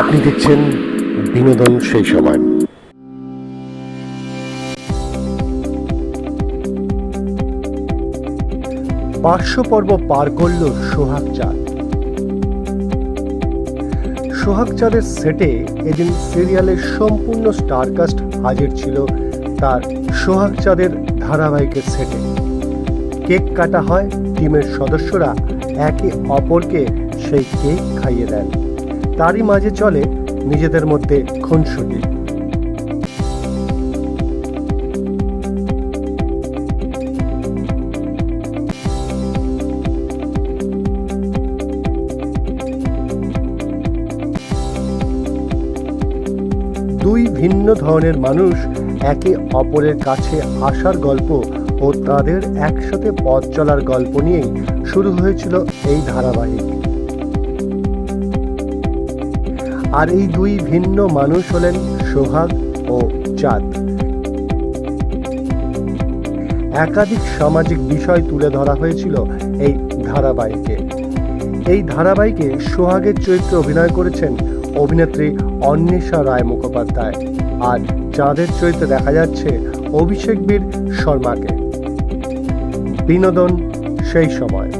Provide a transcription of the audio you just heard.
আপনি দেখছেন বিনোদন সেই সময়। পার্শ্ব পর্ব পার করল সোহাগ চাঁদ সোহাগ চাঁদের সেটে এদিন সিরিয়ালের সম্পূর্ণ স্টারকাস্ট হাজির ছিল তার সোহাগ চাঁদের ধারাবাহিকের সেটে কেক কাটা হয়, টিমের সদস্যরা একে অপরকে সেই কেক খাইয়ে দেন। তারই মাঝে চলে নিজেদের মধ্যে খুনসুটি। দুই ভিন্ন ধরনের মানুষ একে অপরের কাছে আসার গল্প ও তাদের একসাথে পথ চলার গল্প নিয়েই শুরু হয়েছিল এই ধারাবাহিক। আর এই দুই ভিন্ন মানুষ হলেন সোহাগ ও চাঁদ। একাধিক সামাজিক বিষয় তুলে ধরা হয়েছিল এই ধারাবাহিকে। এই ধারাবাহিকে সোহাগের চরিত্রে অভিনয় করেছেন অভিনেত্রী অন্বেষা রায় মুখোপাধ্যায় আর চাঁদের চরিত্রে দেখা যাচ্ছে অভিষেক বীর শর্মাকে। বিনোদন সেই সময়।